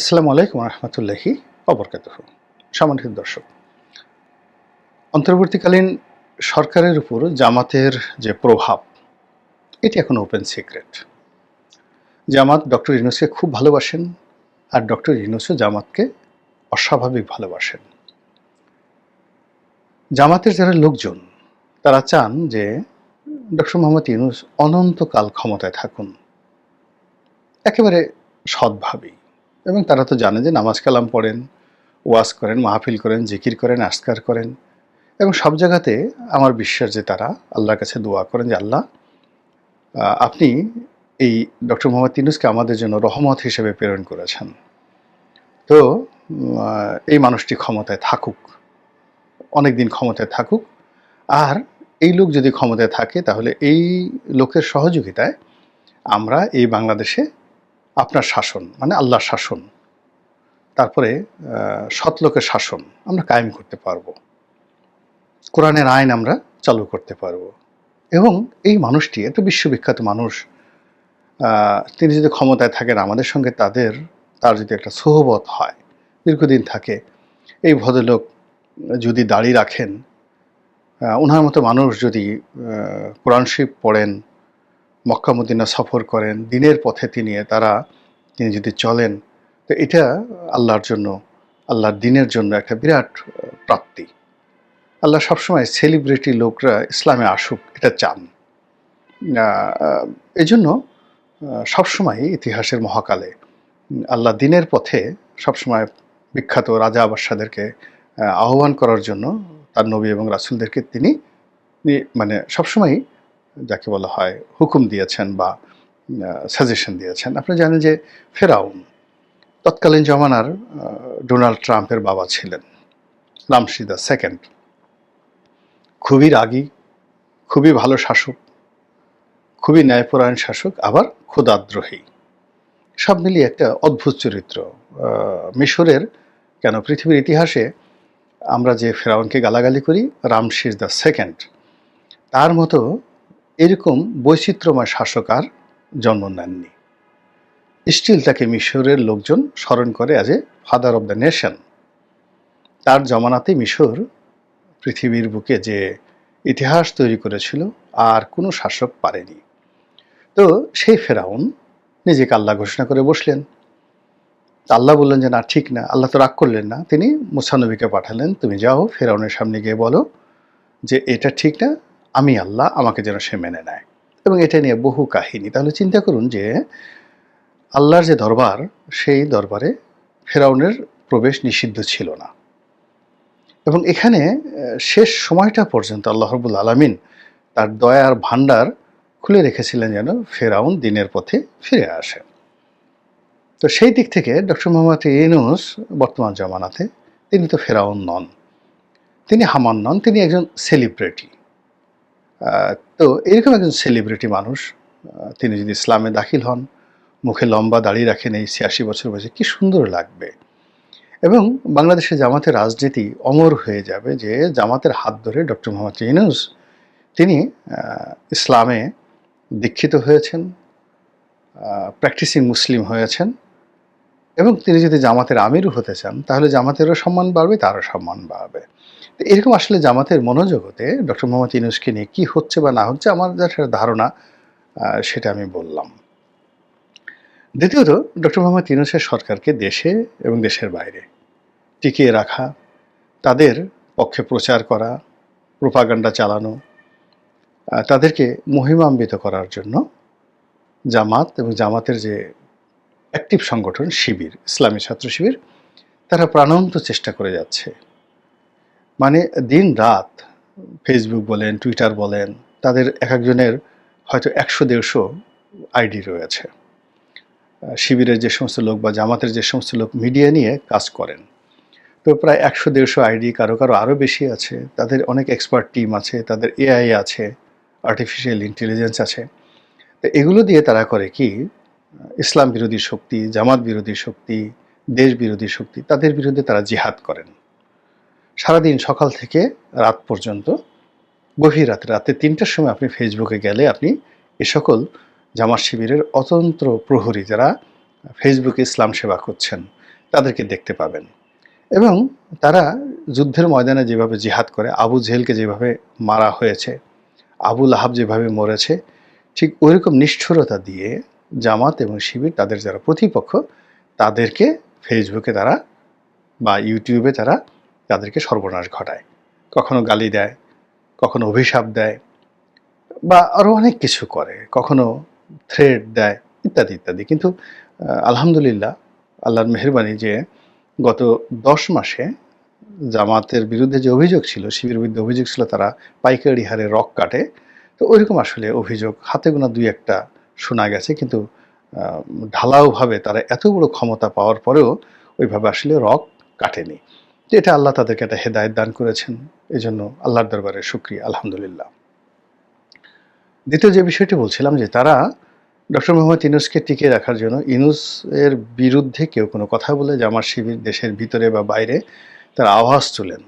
আসসালামু আলাইকুম রহমতুল্লাহি অবরকাত সম্মানিত দর্শক, অন্তর্বর্তীকালীন সরকারের উপর জামাতের যে প্রভাব, এটি এখন ওপেন সিক্রেট জামাত ডক্টর ইউনুসকে খুব ভালোবাসেন আর ডক্টর ইউনুসও জামাতকে অস্বাভাবিক ভালোবাসেন। জামাতের যারা লোকজন, তারা চান যে ডক্টর মোহাম্মদ ইউনুস অনন্তকাল ক্ষমতায় থাকুন। একেবারে সৎভাবেই এবং তারা তো জানে যে নামাজ কালাম পড়েন, ওয়াজ করেন, মাহফিল করেন, জিকির করেন আসকার করেন। এবং সব জায়গাতে আমার বিশ্বাস যে তারা আল্লাহর কাছে দোয়া করেন যে, আল্লাহ আপনি এই ডক্টর মোহাম্মদ তিনুসকে আমাদের জন্য রহমত হিসেবে প্রেরণ করেছেন। তো এই মানুষটি ক্ষমতায় থাকুক অনেক দিন ক্ষমতায় থাকুক। আর এই লোক যদি ক্ষমতায় থাকে, তাহলে এই লোকের সহযোগিতায় আমরা এই বাংলাদেশে আপনার শাসন মানে আল্লাহর শাসন। তারপরে আহ, সৎলোকের শাসন আমরা কায়েম করতে পারব। কোরআনের আইন আমরা চালু করতে পারব। এবং এই মানুষটি এত বিশ্ববিখ্যাত মানুষ তিনি যদি ক্ষমতায় থাকেন আমাদের সঙ্গে তাদের তার যদি একটা সোহবত হয় দীর্ঘদিন থাকে এই ভদ্রলোক যদি দাড়ি রাখেন ওনার মতো মানুষ যদি কোরআন শরীফ পড়েন মক্কা মদিনা সফর করেন দিনের পথে তিনি তারা তিনি যদি চলেন তো এটা আল্লাহর জন্য আল্লাহর দিনের জন্য একটা বিরাট প্রাপ্তি। আল্লাহ সবসময় সেলিব্রিটি লোকরা ইসলামে আসুক এটা চান। আহ, এই জন্য আহ, সবসময় ইতিহাসের মহাকালে আল্লাহ দিনের পথে সবসময় বিখ্যাত রাজা আবাসাদেরকে আহ্বান করার জন্য তার নবী এবং রাসুলদেরকে তিনি মানে সবসময় যাকে বলা হয় হুকুম দিয়েছেন বা সাজেশন দিয়েছেন। আপনি জানেন যে ফেরাউন তৎকালীন জমানার ডোনাল্ড ট্রাম্পের বাবা ছিলেন। রামসিদা সেকেন্ড খুবই রাগী, খুবই ভালো শাসক, খুবই ন্যায়পরায়ণ শাসক, আবার ক্ষুদাদ্রোহী সব মিলিয়ে একটা অদ্ভুত চরিত্র। মিশরের কেন পৃথিবীর ইতিহাসে আমরা যে ফেরাউনকে গালাগালি করি রামশিস দ্য সেকেন্ড তার মতো এরকম বৈচিত্র্যময় শাসক আর জন্ম নেননি। স্টিল তাকে মিশরের লোকজন স্মরণ করে as a father of the nation তার জমানাতে মিশর পৃথিবীর বুকে যে ইতিহাস তৈরি করেছিল আর কোনো শাসক পারেনি। তো সেই ফেরাউন নিজেকে আল্লাহ ঘোষণা করে বসলেন। আল্লাহ বললেন যে, না, ঠিক না, আল্লাহ তো রাগ করলেন না। তিনি মুসানবীকে পাঠালেন। তুমি যাও, ফেরাউনের সামনে গিয়ে বলো যে, এটা ঠিক না আমি আল্লাহ, আমাকে যেন সে মেনে নেয়। এবং এটা নিয়ে বহু কাহিনী। তাহলে চিন্তা করুন যে, আল্লাহর যে দরবার, সেই দরবারে ফেরাউনের প্রবেশ নিষিদ্ধ ছিল না। এবং এখানে শেষ সময়টা পর্যন্ত আল্লাহ রবুল আলমিন তার দয়ার ভাণ্ডার খুলে রেখেছিলেন যেন ফেরাউন দিনের পথে ফিরে আসে। তো সেই দিক থেকে ডক্টর মোহাম্মদ ইউনুস বর্তমান জামানাতে, তিনি তো ফেরাউন নন। তিনি হামান নন, তিনি একজন সেলিব্রিটি। তো এরকম একজন সেলিব্রিটি মানুষ তিনি যদি ইসলামে দাখিল হন, মুখে লম্বা দাড়ি রাখেন এই ছিয়াশি বছর বয়সে, কি সুন্দর লাগবে? এবং বাংলাদেশে জামাতের রাজনীতি অমর হয়ে যাবে যে জামাতের হাত ধরে ডক্টর মোহাম্মদ ইউনুস, তিনি ইসলামে দীক্ষিত হয়েছেন প্র্যাকটিসিং মুসলিম হয়েছেন, এবং তিনি যদি জামাতের আমিরও হতে চান, তাহলে জামাতেরও সম্মান বাড়বে, তারও সম্মান বাড়বে। এরকম আসলে জামাতের মনোজগতে ডক্টর মোহাম্মদ ইউনুসকে নিয়ে কী হচ্ছে বা না হচ্ছে আমার যা ধারণা সেটা আমি বললাম। দ্বিতীয়ত, ডক্টর মোহাম্মদ ইউনুসের সরকারকে দেশে এবং দেশের বাইরে টিকিয়ে রাখা, তাদের পক্ষে প্রচার করা, প্রোপাগান্ডা চালানো তাদেরকে মহিমান্বিত করার জন্য জামাত এবং জামাতের যে অ্যাক্টিভ সংগঠন শিবির, ইসলামী ছাত্র শিবির, তারা প্রাণান্ত চেষ্টা করে যাচ্ছে। মানে দিন রাত ফেসবুক বলেন টুইটার বলেন, তাদের এক একজনের হয়তো একশো দেড়শো আইডি রয়েছে। শিবিরের যে সমস্ত লোক বা জামাতের যে সমস্ত লোক মিডিয়া নিয়ে কাজ করেন। তো প্রায় একশো দেড়শো আইডি কারও কারও আরও বেশি আছে, তাদের অনেক এক্সপার্ট টিম আছে, তাদের এআই আছে আর্টিফিশিয়াল ইন্টেলিজেন্স আছে। তো এগুলো দিয়ে তারা করে কি, ইসলাম বিরোধী শক্তি, জামাত বিরোধী শক্তি, দেশ বিরোধী শক্তি, তাদের বিরুদ্ধে তারা জিহাদ করেন। সারাদিন সকাল থেকে রাত পর্যন্ত, গভীর রাতে রাতে তিনটার সময় আপনি ফেসবুকে গেলে আপনি এ সকল জামাত শিবিরের অতন্ত্র প্রহরী যারা ফেসবুকে ইসলাম সেবা করছেন, তাদেরকে দেখতে পাবেন। এবং তারা যুদ্ধের ময়দানে যেভাবে জিহাদ করে, আবু জেহেলকে যেভাবে মারা হয়েছে আবুল আহাব যেভাবে মরেছে, ঠিক ওইরকম নিষ্ঠুরতা দিয়ে জামাত এবং শিবির তাদের যারা প্রতিপক্ষ, তাদেরকে ফেসবুকে তারা বা ইউটিউবে তারা তাদেরকে সর্বনাশ ঘটায়। কখনো গালি দেয়, কখনো অভিশাপ দেয়, বা আরও অনেক কিছু করে, কখনো থ্রেড দেয়, ইত্যাদি ইত্যাদি। কিন্তু আলহামদুলিল্লাহ, আল্লাহর মেহরবানি যে গত দশ মাসে জামাতের বিরুদ্ধে যে অভিযোগ ছিল শিবির বিরুদ্ধে অভিযোগ ছিল, তারা পাইকারি হারে রক কাটে, তো ওইরকম আসলে অভিযোগ হাতে গোনা দুই একটা শোনা গেছে। কিন্তু ঢালাওভাবে তারা এত বড় ক্ষমতা পাওয়ার পরেও ওইভাবে আসলে রক কাটেনি। এটা আল্লাহ তাদেরকে একটা হেদায়ত দান করেছেন এই জন্য আল্লাহর দরবারে শুক্রিয়া, আলহামদুলিল্লাহ। দ্বিতীয় যে বিষয়টি বলছিলাম যে তারা ডক্টর মোহাম্মদ ইনুসকে টিকিয়ে রাখার জন্য ইনুস এর বিরুদ্ধে কেউ কোনো কথা বলে জামার শিবির দেশের ভিতরে বা বাইরে তারা আওয়াজ তুলেন।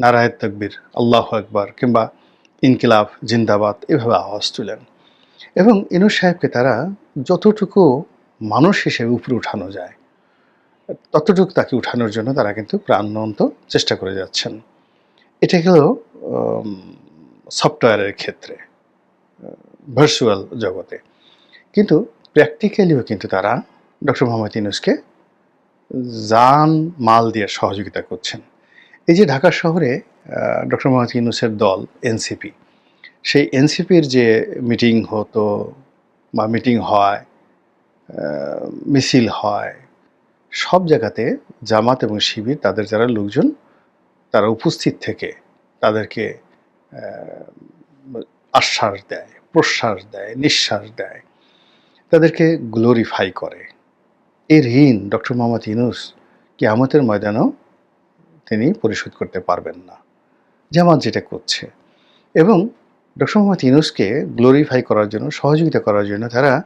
নারায়ণ তকবির, আল্লাহ একবার কিংবা ইনকিলাব, জিন্দাবাদ, এভাবে আওয়াজ তুলেন। এবং ইনুস সাহেবকে তারা যতটুকু মানুষ হিসেবে উপরে উঠানো যায় ততটুকু তাকে উঠানোর জন্য তারা কিন্তু প্রাণন্ত চেষ্টা করে যাচ্ছেন। এটা হলো সফটওয়্যারের ক্ষেত্রে ভার্চুয়াল জগতে। কিন্তু প্র্যাকটিক্যালিও কিন্তু তারা ডক্টর মোহাম্মদ ইউনুসকে জান মাল দিয়ে সহযোগিতা করছেন। এই যে ঢাকা শহরে ডক্টর মোহাম্মদ ইউনুসের দল, এনসিপি, সেই এনসিপির যে মিটিং হতো বা মিটিং হয় মিছিল হয় সব জায়গাতে জামাত এবং শিবির, তাদের যারা লোকজন, তারা উপস্থিত থেকে তাদেরকে আশ্বাস দেয়, প্রশ্বাস দেয়, নিঃশ্বাস দেয়। তাদেরকে গ্লোরিফাই করে। এই ঋণ ডক্টর মোহাম্মদ ইউনুস কিয়ামতের ময়দানেও তিনি পরিশোধ করতে পারবেন না। জামাত যেটা করছে। এবং ডক্টর মোহাম্মদ ইউনুসকে গ্লোরিফাই করার জন্য, সহযোগিতা করার জন্য তারা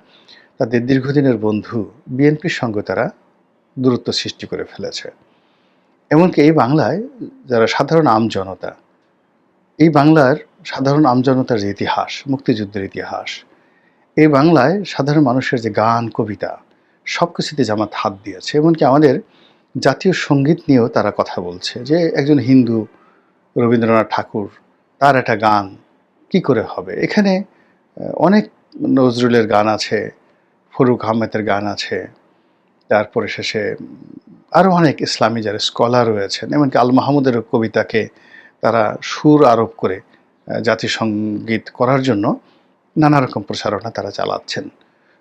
তাদের দীর্ঘদিনের বন্ধু, বিএনপির সঙ্গে তারা দূরত্ব সৃষ্টি করে ফেলেছে। এমনকি এই বাংলায় যারা সাধারণ আম জনতা, এই বাংলার সাধারণ আমজনতার যে ইতিহাস, মুক্তিযুদ্ধের ইতিহাস, এই বাংলায় সাধারণ মানুষের যে গান, কবিতা সব কিছুতে জামাত হাত দিয়েছে। এমনকি আমাদের জাতীয় সংগীত নিয়েও তারা কথা বলছে যে একজন হিন্দু রবীন্দ্রনাথ ঠাকুর, তার একটা গান, কি করে হবে? এখানে অনেক নজরুলের গান আছে, ফরুক আহমেদের গান আছে তারপরে শেষে আরও অনেক ইসলামী যারা স্কলার রয়েছেন, এমনকি আল মাহমুদের কবিতাকে তারা সুর আরোপ করে জাতিসংগীত করার জন্য নানা রকম প্রচারণা তারা চালাচ্ছেন।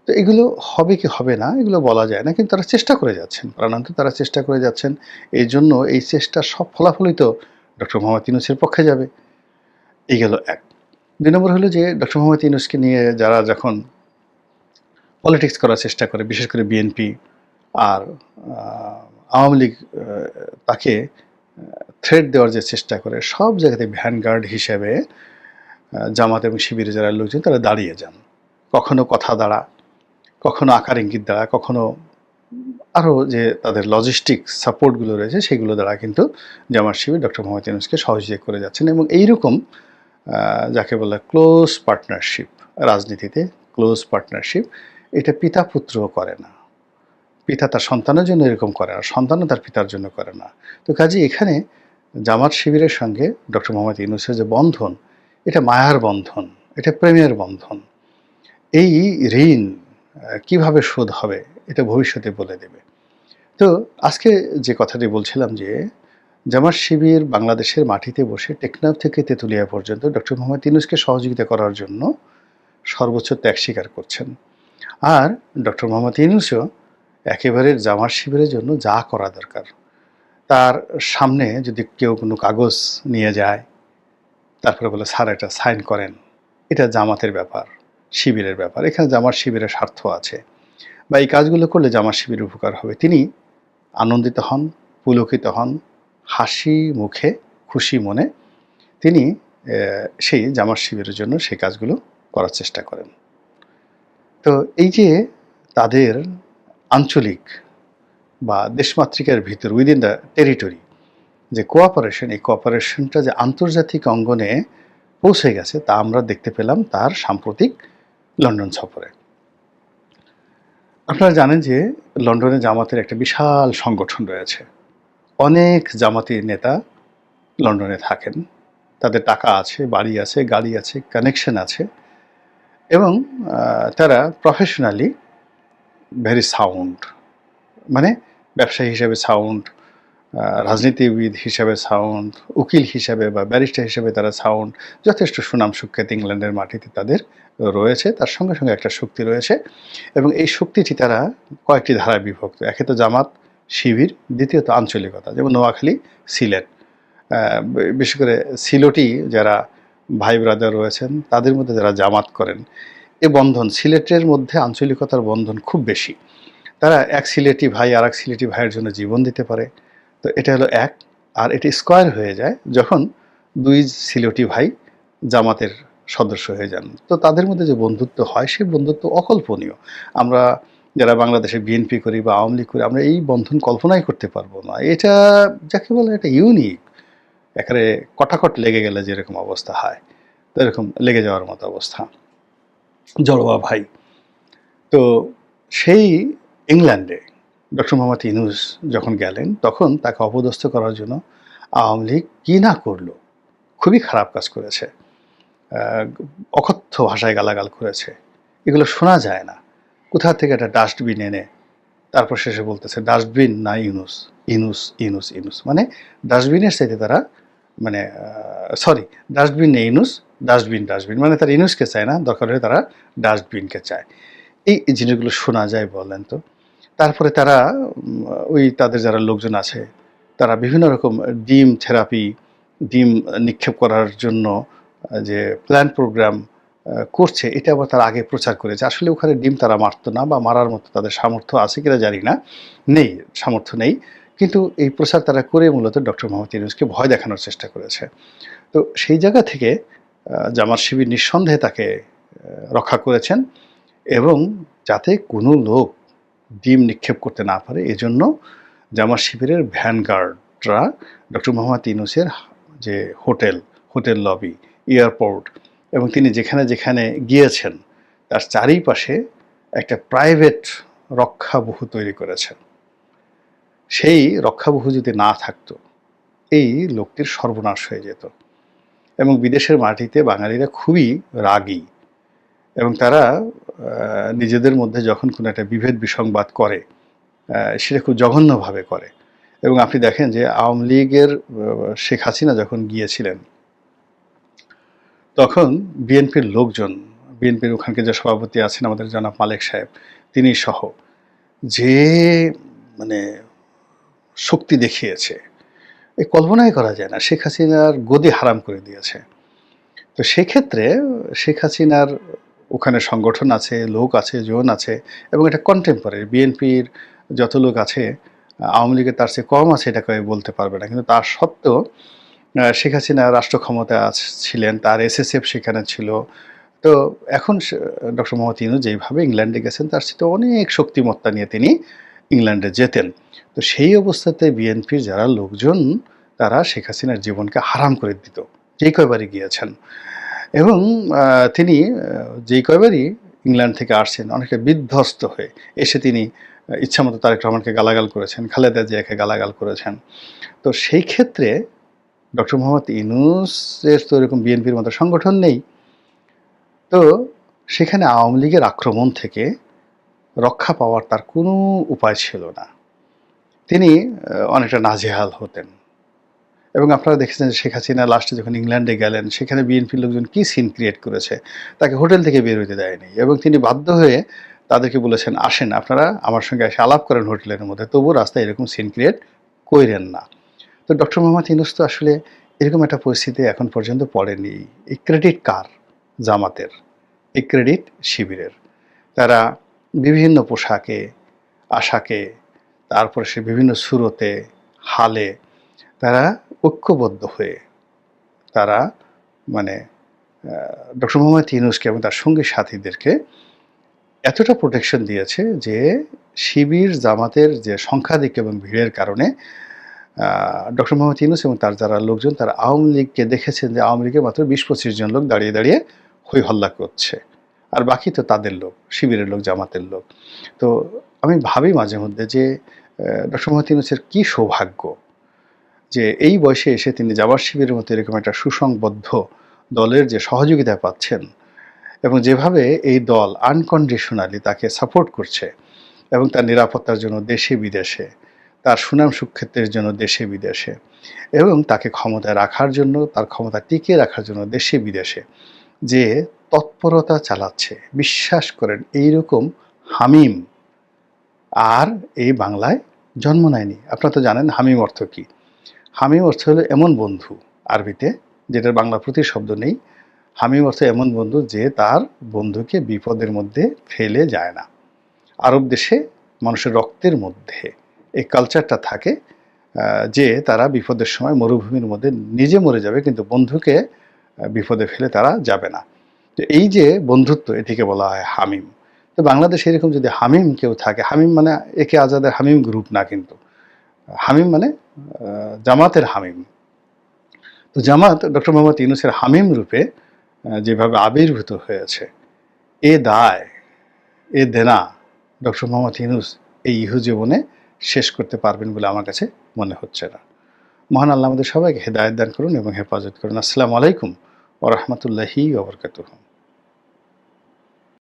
তো এগুলো হবে কি হবে না, এগুলো বলা যায় না, কিন্তু তারা চেষ্টা করে যাচ্ছেন, প্রাণান্ত তারা চেষ্টা করে যাচ্ছেন। এই জন্য এই চেষ্টার সব ফলাফলই তো ডক্টর মোহাম্মদ ইউনুসের পক্ষে যাবে। এই গেল এক। দুই নম্বর হলো যে ডক্টর মোহাম্মদ ইউনুসকে নিয়ে যারা যখন পলিটিক্স করার চেষ্টা করে, বিশেষ করে বিএনপি আর আওয়ামী লীগ তাকে থ্রেড দেওয়ার যে চেষ্টা করে, সব জায়গাতে ভ্যানগার্ড হিসেবে জামাত এবং শিবিরে যারা লোকজন, তারা দাঁড়িয়ে যান। কখনো কথা দ্বারা, কখনো আকার ইঙ্গিত দ্বারা, কখনো আরও যে তাদের লজিস্টিক সাপোর্টগুলো রয়েছে, সেগুলো দ্বারা কিন্তু জামাত শিবির ডক্টর মোহাম্মদ ইউনুসকে সহযোগিতা করে যাচ্ছেন এবং এইরকম যাকে বলে ক্লোজ পার্টনারশিপ রাজনীতিতে ক্লোজ পার্টনারশিপ এটা পিতা পুত্রও করে না। পিতা তার সন্তানের জন্য এরকম করে না, সন্তানও তার পিতার জন্য করে না। তো কাজে এখানে জামাত শিবিরের সঙ্গে ডক্টর মোহাম্মদ ইউনুসের যে বন্ধন, এটা মায়ার বন্ধন, এটা প্রেমের বন্ধন, এই ঋণ কীভাবে শোধ হবে, এটা ভবিষ্যতে বলে দেবে। তো আজকে যে কথাটি বলছিলাম যে, জামাত শিবির বাংলাদেশের মাটিতে বসে টেকনাফ থেকে তেঁতুলিয়া পর্যন্ত ডক্টর মোহাম্মদ ইউনুসকে সহযোগিতা করার জন্য সর্বোচ্চ ত্যাগ স্বীকার করছেন। আর ডক্টর মোহাম্মদ ইউনুসও একেবারে জামার শিবিরের জন্য যা করা দরকার। তার সামনে যদি কেউ কোনো কাগজ নিয়ে যায়, তারপরে বলে, স্যার, এটা সাইন করেন। এটা জামাতের ব্যাপার, শিবিরের ব্যাপার। এখানে জামার শিবিরের স্বার্থ আছে। বা এই কাজগুলো করলে জামার শিবির উপকার হবে। তিনি আনন্দিত হন, পুলকিত হন, হাসি মুখে, খুশি মনে তিনি সেই জামার শিবিরের জন্য সেই কাজগুলো করার চেষ্টা করেন। তো এই যে তাদের আঞ্চলিক বা দেশমাতৃকার ভিতর উইদিন দ্য টেরিটরি যে কোঅপারেশন এই কোঅপারেশনটা যে আন্তর্জাতিক অঙ্গনে পৌঁছে গেছে, তা আমরা দেখতে পেলাম তার সাম্প্রতিক লন্ডন সফরে। আপনারা জানেন যে লন্ডনে জামাতের একটা বিশাল সংগঠন রয়েছে। অনেক জামাতি নেতা লন্ডনে থাকেন। তাদের টাকা আছে, বাড়ি আছে, গাড়ি আছে কানেকশন আছে এবং তারা প্রফেশনালি ভেরি সাউন্ড মানে ব্যবসায়ী হিসেবে সাউন্ড রাজনীতিবিদ হিসেবে সাউন্ড উকিল হিসেবে বা ব্যারিস্টার হিসেবে তারা সাউন্ড যথেষ্ট সুনাম সুখ্যাত ইংল্যান্ডের মাটিতে তাদের রয়েছে। তার সঙ্গে সঙ্গে একটা শক্তি রয়েছে এবং এই শক্তিটি তারা কয়েকটি ধারায় বিভক্ত। একে তো জামাত শিবির, দ্বিতীয়ত আঞ্চলিকতা, যেমন নোয়াখালী, সিলেট। বিশেষ করে সিলটি যারা ভাই ব্রাদার রয়েছেন, তাদের মধ্যে যারা জামাত করেন এ বন্ধন, সিলেটের মধ্যে আঞ্চলিকতার বন্ধন খুব বেশি। তারা এক সিলেটি ভাই আর এক সিলেটি ভাইয়ের জন্য জীবন দিতে পারে। তো এটা হলো এক। আর এটি স্কোয়ার হয়ে যায় যখন দুই সিলেটি ভাই জামাতের সদস্য হয়ে যান। তো তাদের মধ্যে যে বন্ধুত্ব হয় সেই বন্ধুত্ব অকল্পনীয়। আমরা যারা বাংলাদেশে বিএনপি করি বা আওয়ামী লীগ করি, আমরা এই বন্ধন কল্পনাই করতে পারব না। এটা যাকে বলে এটা ইউনিক একেবারে কটাকট লেগে গেলে যেরকম অবস্থা হয়, তো এরকম লেগে যাওয়ার মতো অবস্থা। জড়োয়া ভাই। তো সেই ইংল্যান্ডে ডক্টর মোহাম্মদ ইনুস যখন গেলেন, তখন তাকে অপদস্থ করার জন্য আওয়ামী লীগ কী না করল, খুবই খারাপ কাজ করেছে। অকথ্য ভাষায় গালাগাল করেছে। এগুলো শোনা যায় না। কোথা থেকে একটা ডাস্টবিন এনে তারপর শেষে বলতেছে, ডাস্টবিন না ইনুস ইনুস ইনুস ইনুস মানে ডাস্টবিনের সাথে তারা মানে সরি ডাস্টবিন নেই ইনুস ডাস্টবিন ডাস্টবিন। মানে তারা ইনুসকে চায় না, দরকার হলে তারা ডাস্টবিনকে চায়। এই জিনিসগুলো শোনা যায় বলেন তো। তারপরে তারা ওই তাদের যারা লোকজন আছে, তারা বিভিন্ন রকম ডিম থেরাপি, ডিম নিক্ষেপ করার জন্য যে প্ল্যান প্রোগ্রাম করছে, এটা আবার তারা আগে প্রচার করেছে। আসলে ওখানে ডিম তারা মারতো না বা মারার মতো তাদের সামর্থ্য আছে কিনা জানি না। নেই, সামর্থ্য নেই। কিন্তু এই প্রচার তারা করে মূলত ডক্টর মোহাম্মদ ইউনুসকে ভয় দেখানোর চেষ্টা করেছে। তো সেই জায়গা থেকে জামাত শিবির নিঃসন্দেহে তাকে রক্ষা করেছেন এবং যাতে কোনো লোক ডিম নিক্ষেপ করতে না পারে, এজন্য জামার শিবিরের ভ্যানগার্ডরা ডক্টর মোহাম্মদ ইউনুসের যে হোটেল হোটেল লবি, এয়ারপোর্ট এবং তিনি যেখানে যেখানে গিয়েছেন, তার চারিপাশে একটা প্রাইভেট রক্ষাবহু তৈরি করেছেন। সেই রক্ষাবহু যদি না থাকতো, এই লোকটির সর্বনাশ হয়ে যেত। এবং বিদেশের মাটিতে বাঙালিরা খুবই রাগী এবং তারা নিজেদের মধ্যে যখন কোনো একটা বিভেদ বিসংবাদ করে সেটা খুব জঘন্যভাবে করে। এবং আপনি দেখেন যে আওয়ামী লীগের শেখ হাসিনা যখন গিয়েছিলেন, তখন বিএনপির লোকজন, বিএনপির ওখানকে যে সভাপতি আছেন আমাদের জনাব মালেক সাহেব, তিনি সহ যে মানে শক্তি দেখিয়েছে এই কল্পনাই করা যায় না। শেখ হাসিনার গদি হারাম করে দিয়েছে। তো সেক্ষেত্রে শেখ হাসিনার ওখানে সংগঠন আছে, লোক আছে, জোন আছে এবং এটা কন্টেম্পোরারি বিএনপির যত লোক আছে, আওয়ামী লীগের তার চেয়ে কম আছে এটা কেউ বলতে পারবে না। কিন্তু তার সত্ত্বেও শেখ হাসিনা রাষ্ট্র ক্ষমতায় ছিলেন, তার এসএসএফ সেখানে ছিল। তো এখন ডক্টর মোহাম্মদ ইনু যেইভাবে ইংল্যান্ডে গেছেন, তার সাথে অনেক শক্তিমত্তা নিয়ে তিনি ইংল্যান্ডে যেতেন। তো সেই অবস্থাতে বিএনপির যারা লোকজন, তারা শেখ হাসিনার জীবনকে হারাম করে দিত। যেই কয়বারই গিয়েছেন। এবং তিনি যেই কয়বারই ইংল্যান্ড থেকে আসছেন অনেকটা বিধ্বস্ত হয়ে এসে তিনি ইচ্ছামতো তারেক রহমানকে গালাগাল করেছেন, খালেদা জিয়াকে গালাগাল করেছেন। তো সেই ক্ষেত্রে ডক্টর মোহাম্মদ ইনুসের তো এরকম বিএনপির মতো সংগঠন নেই। তো সেখানে আওয়ামী লীগের আক্রমণ থেকে রক্ষা পাওয়ার তার কোনো উপায় ছিল না। তিনি অনেকটা নাজেহাল হতেন। এবং আপনারা দেখেছেন শেখ হাসিনা লাস্টে যখন ইংল্যান্ডে গেলেন, সেখানে বিএনপির লোকজন কী সিন ক্রিয়েট করেছে, তাকে হোটেল থেকে বের হইতে দেয়নি। এবং তিনি বাধ্য হয়ে তাদেরকে বলেছেন, আসেন, আপনারা আমার সঙ্গে এসে আলাপ করেন হোটেলের মধ্যে। তবু রাস্তায় এরকম সিন ক্রিয়েট কইরেন না। তো ডক্টর মোহাম্মদ ইউনুস তো আসলে এরকম একটা পরিস্থিতি এখন পর্যন্ত পড়েনি। এই ক্রেডিট কার জামাতের? এই ক্রেডিট শিবিরের। তারা বিভিন্ন পোশাকে, আশাকে, তারপরে সে বিভিন্ন সুরতে, হালে তারা ঐক্যবদ্ধ হয়ে তারা মানে ডক্টর মোহাম্মদ ইউনুসকে এবং তার সঙ্গী সাথীদেরকে এতটা প্রোটেকশন দিয়েছে যে শিবির, জামাতের যে সংখ্যাধিক এবং ভিড়ের কারণে ডক্টর মোহাম্মদ ইউনুস এবং তার যারা লোকজন, তারা আওয়ামী লীগকে দেখেছেন যে আওয়ামী লীগের মাত্র বিশ পঁচিশ জন লোক দাঁড়িয়ে দাঁড়িয়ে হই হল্লা করছে। আর বাকি তো তাদের লোক, শিবিরের লোক, জামাতের লোক। তো আমি ভাবি মাঝে মধ্যে যে ডক্টর মোহাম্মদ ইউনুসের কী সৌভাগ্য যে এই বয়সে এসে তিনি জামাত শিবিরের মতো এরকম একটা সুসংবদ্ধ দলের যে সহযোগিতা পাচ্ছেন এবং যেভাবে এই দল আনকন্ডিশনালি তাকে সাপোর্ট করছে এবং তার নিরাপত্তার জন্য দেশে বিদেশে, তার সুনাম সুক্ষেত্রের জন্য দেশে বিদেশে এবং তাকে ক্ষমতায় রাখার জন্য, তার ক্ষমতা টিকিয়ে রাখার জন্য দেশে বিদেশে যে তৎপরতা চালাচ্ছে। বিশ্বাস করেন, এইরকম হামিম আর এই বাংলায় জন্ম নেয়নি। আপনারা তো জানেন হামিম অর্থ কী। হামিম অর্থ হলো এমন বন্ধু আরবিতে, যেটার বাংলা প্রতি শব্দ নেই। হামিম অর্থ এমন বন্ধু যে তার বন্ধুকে বিপদের মধ্যে ফেলে যায় না। আরব দেশে মানুষের রক্তের মধ্যে এই কালচারটা থাকে যে তারা বিপদের সময় মরুভূমির মধ্যে নিজে মরে যাবে, কিন্তু বন্ধুকে বিপদে ফেলে তারা যাবে না। তো এই যে বন্ধুত্ব এটিকে বলা হয় হামিম, তো বাংলাদেশে এরকম যদি হামিম কেউ থাকে, হামিম মানে একে আজাদের হামিম গ্রুপ না কিন্তু। হামিম মানে জামাতের হামিম। তো জামাত ডক্টর মোহাম্মদ ইউনুসের হামিম রূপে যেভাবে আবির্ভূত হয়েছে, এ দায়, এ দেনা ডক্টর মোহাম্মদ ইউনুস এই ইহু জীবনে শেষ করতে পারবেন বলে আমার কাছে মনে হচ্ছে না। মহান আল্লাহ আমাদের সবাইকে হেদায়ত দান করুন এবং হেফাজত করুন। আসসালামু আলাইকুম ওরহমতুল্লাহি ওবরকাতুহ